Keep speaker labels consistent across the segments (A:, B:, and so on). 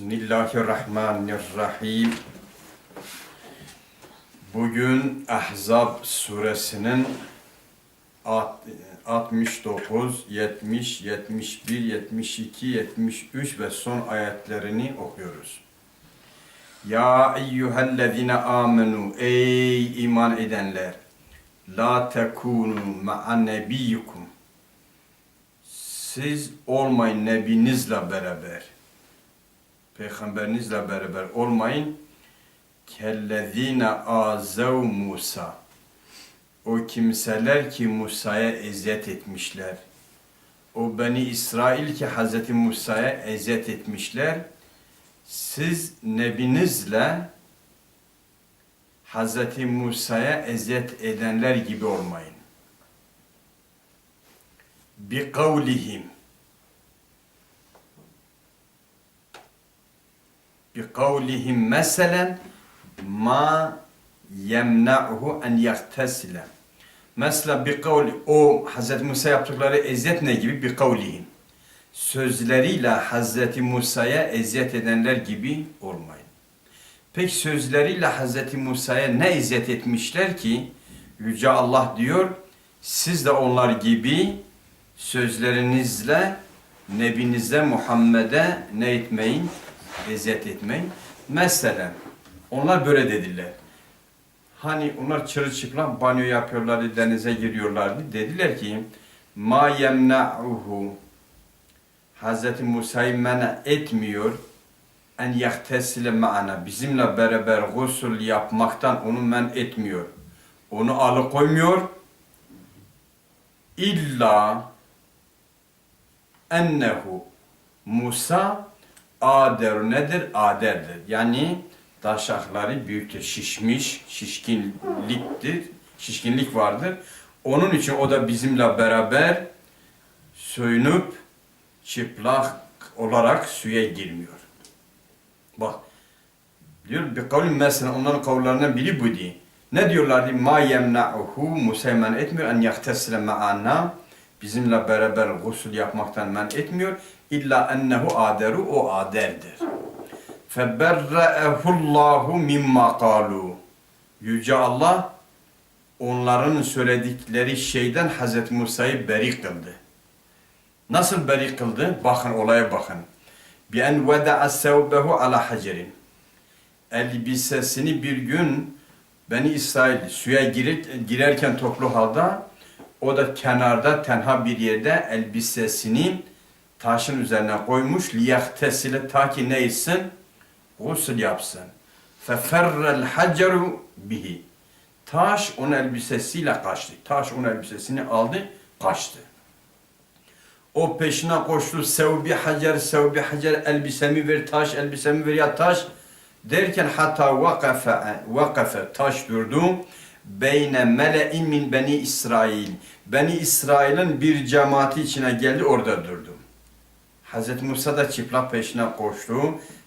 A: Bismillahirrahmanirrahim. Bugün Ahzab suresinin alt- 69, 70, 71, 72, 73 ve son ayetlerini okuyoruz. Ya eyyühellezine amenu ey iman edenler la tekunu ma'a nebiyyukum siz olmayın nebinizle beraber peygamberinizle beraber olmayın kellezine azav Musa o kimseler ki Musa'ya eziyet etmişler o Beni İsrail ki Hz. Musa'ya eziyet etmişler siz nebinizle Hz. Musa'ya eziyet edenler gibi olmayın. Bi kavlihim kavlihim meselen ma yemna'uhu en yaktesile. Mesela bir kavli, o Hz. Musa yaptıkları eziyet ne gibi? Bir kavlihim. Sözleriyle Hz. Musa'ya eziyet edenler gibi olmayın. Peki sözleriyle Hz. Musa'ya ne eziyet etmişler ki? Yüce Allah diyor, siz de onlar gibi sözlerinizle Nebinize Muhammed'e ne etmeyin? Eziyet etmeyin. Mesela onlar böyle dediler. Hani onlar çırılçıplak banyo yapıyorlardı, denize giriyorlardı. Dediler ki ma yemna'uhu Hz. Musa'yı mena etmiyor en yahtesile ma'ana bizimle beraber gusül yapmaktan onu men etmiyor. Onu alıkoymuyor. İlla ennehu Musa ader nedir? Aderdir. Yani taşakları büyüktür, şişmiş, şişkinliktir, şişkinlik vardır. Onun için o da bizimle beraber soyunup çıplak olarak suya girmiyor. Bak diyor bir kavlim mesela onların kavullarından biri bu diye. Ne diyorlardı? Ma yemna'uhu Musa men etmiyor en yahtesile ma'ana bizimle beraber gusül yapmaktan men etmiyor. İlla ennehu aderu o aderdir. Feberre'ehullahu mimma kalu. Yüce Allah onların söyledikleri şeyden Hazreti Musa'yı beri kıldı. Nasıl beri kıldı? Bakın olaya bakın. Bi en veda'a sevbehu ala hacerin. Elbisesini bir gün Beni İsrail suya girir, girerken toplu halda o da kenarda tenha bir yerde elbisesini taşın üzerine koymuş. liyahtesile ta ki ne etsin? Gusül yapsın. فَفَرَّ الْحَجَرُ bihi. Taş onun elbisesiyle kaçtı. Taş onun elbisesini aldı, kaçtı. O peşine koştu. Sevbi hacer, sevbi hacer, elbisemi ver, taş, elbisemi ver ya taş. Derken hatta vakafe, vakafe taş durdu. Beyne mele'in min beni İsrail. Beni İsrail'in bir cemaati içine geldi orada durdu. Hz. Musa da çıplak peşine koştu.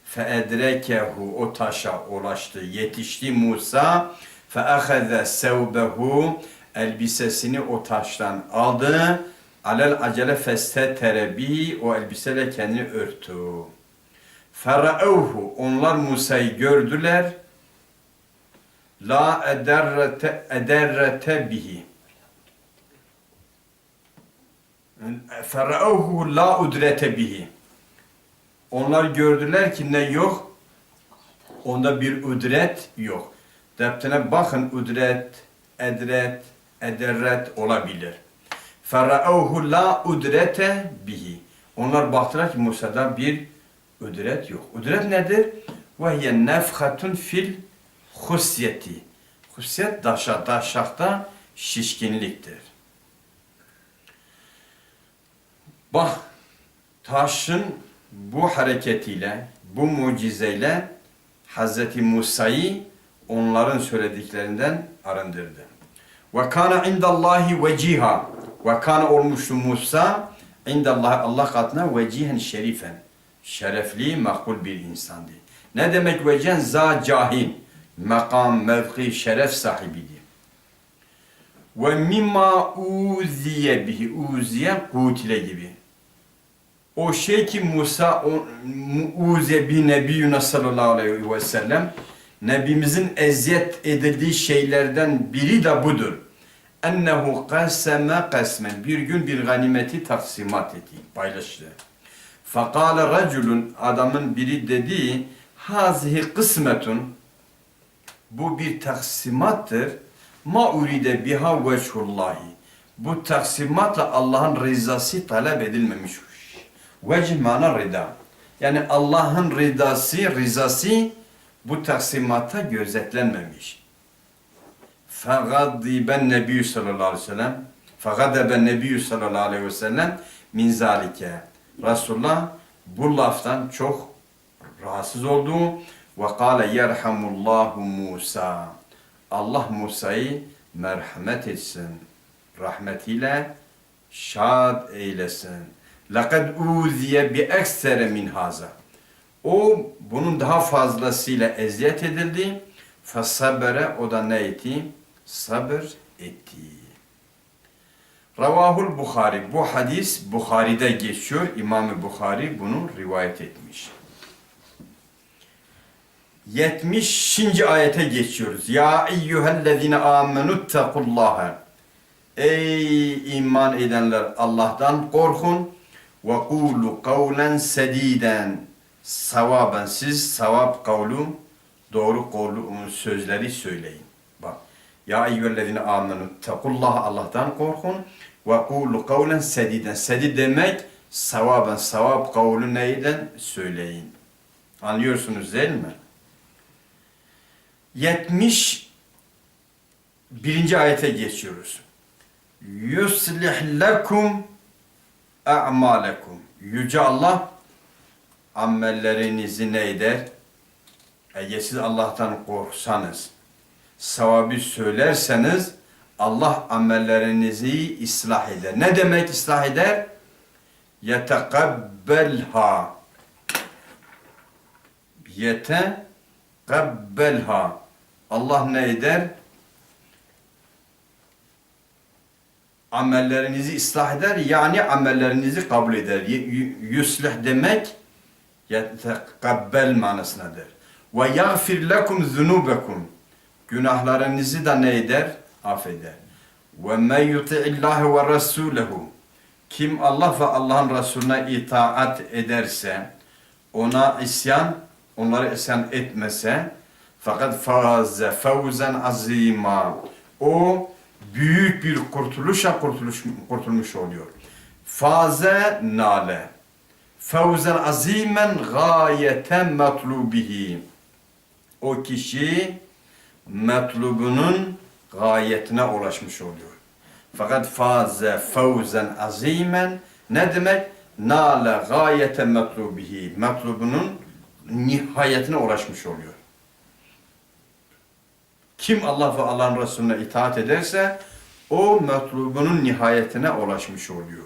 A: Feedrekehu o taşa ulaştı. Yetişti Musa. Feahaze sevbehu elbisesini o taştan aldı. Alel acele feste terebi o elbiseyle kendini örtü. Feraevhu onlar Musa'yı gördüler. La ederrete ederrete bihi. Feraevhu la udrete bihi. Onlar gördüler ki ne yok? Onda bir üdret yok. Deptine bakın üdret, edret, ederret olabilir. Feraevhu la udrete bihi. Onlar baktılar ki Musa'da bir üdret yok. Üdret nedir? Hiye nefhatun fil husyeti. Husyet daşa, daşakta şişkinliktir. Bak, taşın bu hareketiyle, bu mucizeyle Hz. Musa'yı onların söylediklerinden arındırdı. Ve kana indallahi veciha. Ve kana olmuştu Musa indallahi Allah katına vecihen şerifen. Şerefli, makbul bir insandı. Ne demek vecihen? Za cahin. Makam, mevki, şeref sahibiydi. Ve mimma uziye bihi. Uziye kutile gibi. O şey ki Musa muuze bi nebiyyuna sallallahu aleyhi ve sellem Nebimizin eziyet edildiği şeylerden biri de budur. Ennehu kaseme kasmen. Bir gün bir ganimeti taksimat etti, paylaştı. Fakale raculun adamın biri dedi hazihi kısmetun bu bir taksimattır. Ma uride biha veçhullahi. Bu taksimatla Allah'ın rızası talep edilmemiş. Vecih mana rida. Yani Allah'ın rızası, rızası bu taksimata gözetlenmemiş. Fagadiben Nebi sallallahu aleyhi ve sellem Fagadeben Nebi sallallahu aleyhi ve sellem min zalike. Resulullah bu laftan çok rahatsız oldu ve kâle yerhamullahu Musa. Allah Musa'yı merhamet etsin. Rahmetiyle şad eylesin. Uziye bi eksere min haza. O bunun daha fazlasıyla eziyet edildi. Fasabere o da ne etti? Sabır etti. Ravahul Bukhari. Bu hadis Bukhari'de geçiyor. İmam-ı Bukhari bunu rivayet etmiş. 70. ayete geçiyoruz. Ya eyyühellezine amenuttakullaha. Ey iman edenler Allah'tan korkun. Ve kulu kavlen sediden. Savaben siz savab kavlu doğru kavlu sözleri söyleyin. Bak. Ya eyyühellezine amenuttakullaha Allah'tan korkun. Ve kulu kavlen sediden. Sedid demek savaben savab kavlu neyden söyleyin. Anlıyorsunuz değil mi? 70 birinci ayete geçiyoruz. Yuslih lekum a'malekum. Yüce Allah amellerinizi ne eder? Eğer siz Allah'tan korksanız, savabı söylerseniz Allah amellerinizi ıslah eder. Ne demek ıslah eder? Yetekabbelha. Yetekabbelha. Allah ne eder? Amellerinizi ıslah eder. Yani amellerinizi kabul eder. Yuslih demek yetekabbel manasındadır. Ve yagfir lekum zunubekum. Günahlarınızı da ne eder? Affeder. Ve men yuti'illahi ve rasulehu. Kim Allah ve Allah'ın Resulüne itaat ederse, ona isyan, onları isyan etmese, fakat faze fevzen azima. O büyük bir kurtuluşa kurtuluş, kurtulmuş oluyor. Faze nale. Fevzen azimen gayeten matlubihi. O kişi metlubunun gayetine ulaşmış oluyor. Fakat faze fevzen azimen ne demek? Nale gayete metlubihi. Metlubunun nihayetine ulaşmış oluyor. Kim Allah ve Allah'ın Resulüne itaat ederse o metlubunun nihayetine ulaşmış oluyor.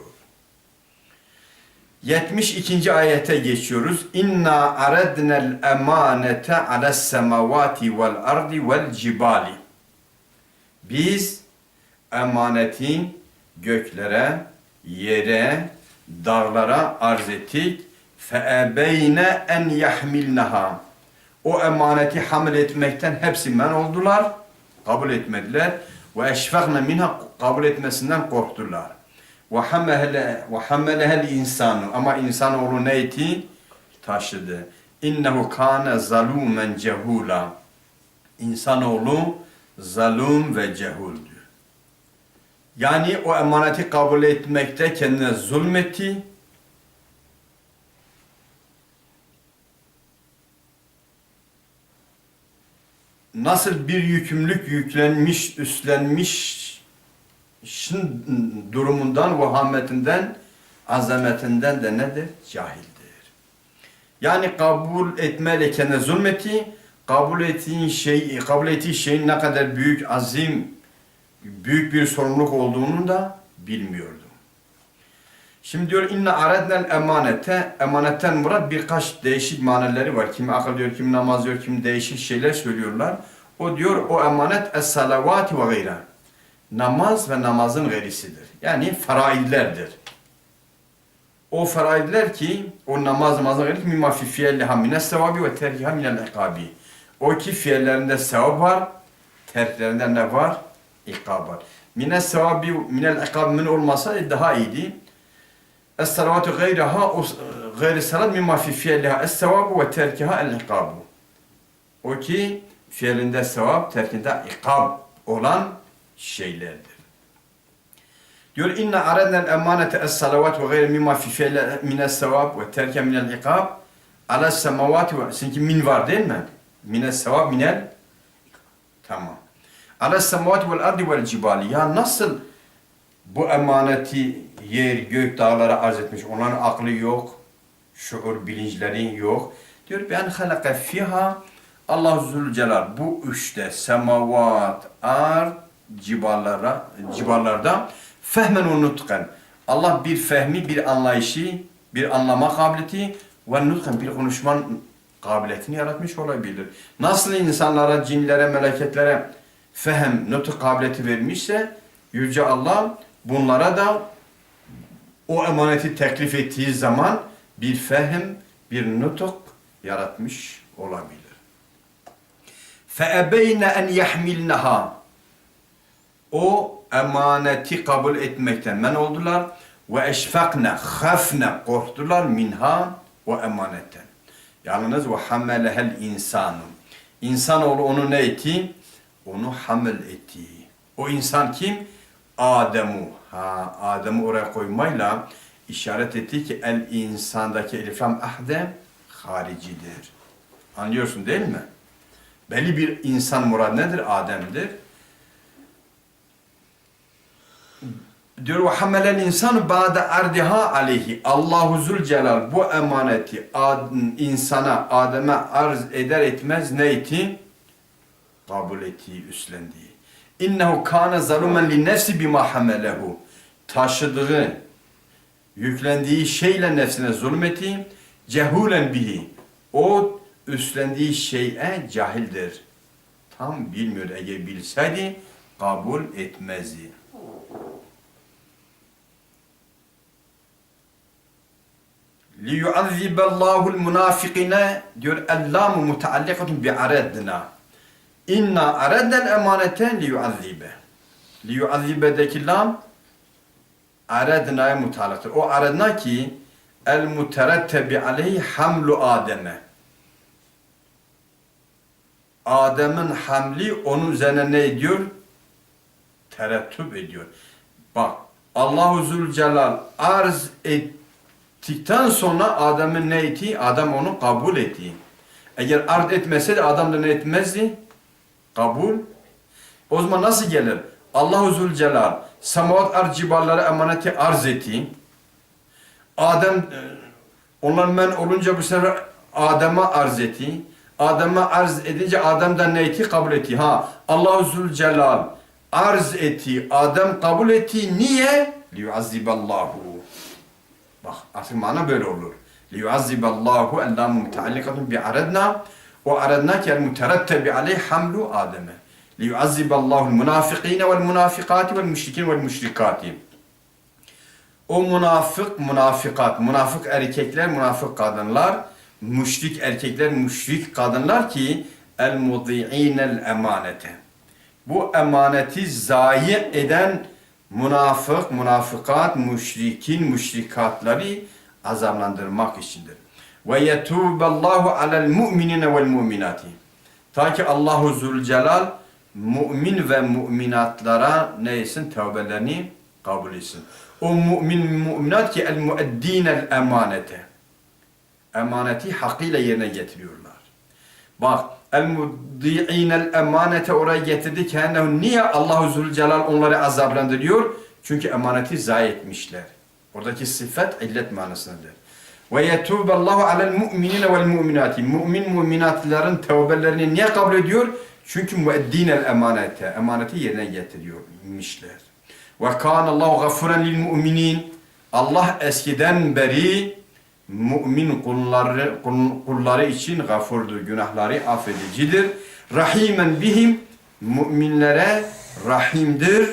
A: 72. ayete geçiyoruz. İnna aradnel emanete alas semavati vel ardi vel cibali. Biz emanetin göklere, yere, dağlara arz ettik. Feebeyne en yahmilnaha. O emaneti hamil etmekten hepsi men oldular. Kabul etmediler. Ve eşfakne minha kabul etmesinden korktular. Ve hamelehel insanu ama insanoğlu ne etti? Taşıdı. İnnehu kâne zalûmen cehûla. İnsanoğlu zalum ve cehuldü. Yani o emaneti kabul etmekte kendine zulmetti. Nasıl bir yükümlülük yüklenmiş, üstlenmiş durumundan, vahametinden, azametinden de nedir? Cahildir. Yani kabul etmeyle kendine zulmetti, kabul ettiğin şey, kabul ettiği şeyin ne kadar büyük, azim, büyük bir sorumluluk olduğunu da bilmiyordu. Şimdi diyor inna aradnel emanete emanetten murat birkaç değişik manaları var. Kimi akıl diyor, kimi namaz diyor, kimi değişik şeyler söylüyorlar. O diyor o emanet es salavati ve gayra. Namaz ve namazın gayrisidir. Yani faraidlerdir. O feraidler ki o namaz namazına gelir ki mimma fi fiyelliha mines sevabi ve terkiha minel ikabi. O ki fiillerinde sevap var, terklerinde ne var? İkab var. Mines sevabi minel ikab min olmasa daha iyiydi. Es-salavatu gayraha o gayri salat mimma fi fiyelliha es-sevabu ve terkiha el-ikabu. O ki fiilinde sevap, terkinde ikab olan şeylerdir. Diyor inna aradnel emanete es salavat ve gayri mimma fi fi'le mines sevab ve terke minel ikab ala semavati ve çünkü min var değil mi? Mines sevab minel tamam. Ala semavati vel ardi vel cibali ya nasıl bu emaneti yer, gök, dağlara arz etmiş. Onların aklı yok, şuur, bilinçleri yok. Diyor ben halaka fiha Allah Zülcelal bu üçte semavat, ard, ciballara, ciballarda fehmen ve. Allah bir fehmi, bir anlayışı, bir anlama kabiliyeti ve nutkan bir konuşma kabiliyetini yaratmış olabilir. Nasıl insanlara, cinlere, meleketlere fehem, nutuk kabiliyeti vermişse Yüce Allah bunlara da o emaneti teklif ettiği zaman bir fehim, bir nutuk yaratmış olabilir. فَاَبَيْنَ اَنْ يَحْمِلْنَهَا O emaneti kabul etmekten men oldular. Ve eşfakne, khafne, korktular minha o emanetten. Yalnız ve hamelehel insanu. İnsanoğlu onu ne etti? Onu hamel etti. O insan kim? Ademu. Ha, Adem'i oraya koymayla işaret etti ki el insandaki eliflam ahde haricidir. Anlıyorsun değil mi? Belli bir insan murad nedir? Adem'dir. Diyor ve hamelel insanu ba'de ardiha aleyhi. Allahu Zülcelal bu emaneti ad, insana, Adem'e arz eder etmez ne etti? Kabul ettiği, üstlendiği. İnnehu kâne zalumen li nefsi bima hamelehu. Taşıdığı, yüklendiği şeyle nefsine zulmetti. Cehulen bihi. O üstlendiği şeye cahildir. Tam bilmiyor. Eğer bilseydi kabul etmezdi. لِيُعَذِّبَ اللّٰهُ الْمُنَافِقِينَ diyor اَلَّامُ مُتَعَلِّقَةٌ بِعَرَدْنَا İnna aradel emaneten liyuazzibe. Liyuazzibe'deki lam aradna'ya mutalıktır. O aradna ki el muterettebi aleyhi hamlu Adem'e. Adem'in hamli onun üzerine ne ediyor? Terettüp ediyor. Bak Allahu Zülcelal arz ettikten sonra Adem'in ne ettiği? Adam onu kabul ettiği. Eğer arz etmeseydi adam da ne etmezdi? Kabul. O zaman nasıl gelir? Allahu Zülcelal semavat arz ciballara emaneti arz etti. Adem onlar men olunca bu sefer Adem'e arz etti. Adem'e arz edince Adem de ne etti? Kabul etti. Ha Allahu Zülcelal arz etti. Adem kabul etti. Niye? Liyuazziballahu. Bak artık mana böyle olur. Liyuazziballahu ellamu müteallikatun bi aradna aleyh hamlu Adem'e. Liyuazziballahu münafikine vel münafikati vel müşrikin vel müşrikati. O münafık, münafıkat, münafık erkekler, münafık kadınlar, müşrik erkekler, müşrik kadınlar ki el mudi'inel emanete. Bu emaneti zayi eden münafık, münafıkat, müşrikin, müşrikatları azaplandırmak içindir. Ve yetuballahu alel mu'minine vel mu'minati. Ta ki Allahu Zülcelal mümin ve müminatlara neysin tevbelerini kabul etsin. O mümin müminat ki el mueddinel emanete. Emaneti hakkıyla yerine getiriyorlar. Bak el muddi'inel emanete oraya getirdi ki niye Allahu Zülcelal onları azaplandırıyor? Çünkü emaneti zayi etmişler. Oradaki sıfat illet manasındadır. Ve yetuballahu alel mu'minine vel mu'minati. Mümin müminatların tevbelerini niye kabul ediyor? Çünkü müeddinel emanete. Emaneti yerine getiriyormuşlar. Ve kânallahu gaffuren lil mu'minin. Allah eskiden beri mümin kulları, kulları için gafurdur. Günahları affedicidir. Rahimen bihim. Müminlere rahimdir.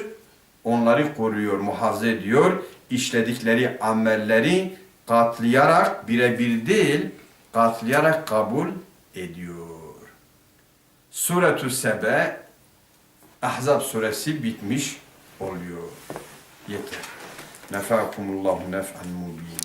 A: Onları koruyor, muhafaza ediyor. İşledikleri amelleri katlayarak birebir değil, katlayarak kabul ediyor. Suretü Sebe Ahzab suresi bitmiş oluyor. Yeter. Nefakumullahu nef'an mubin.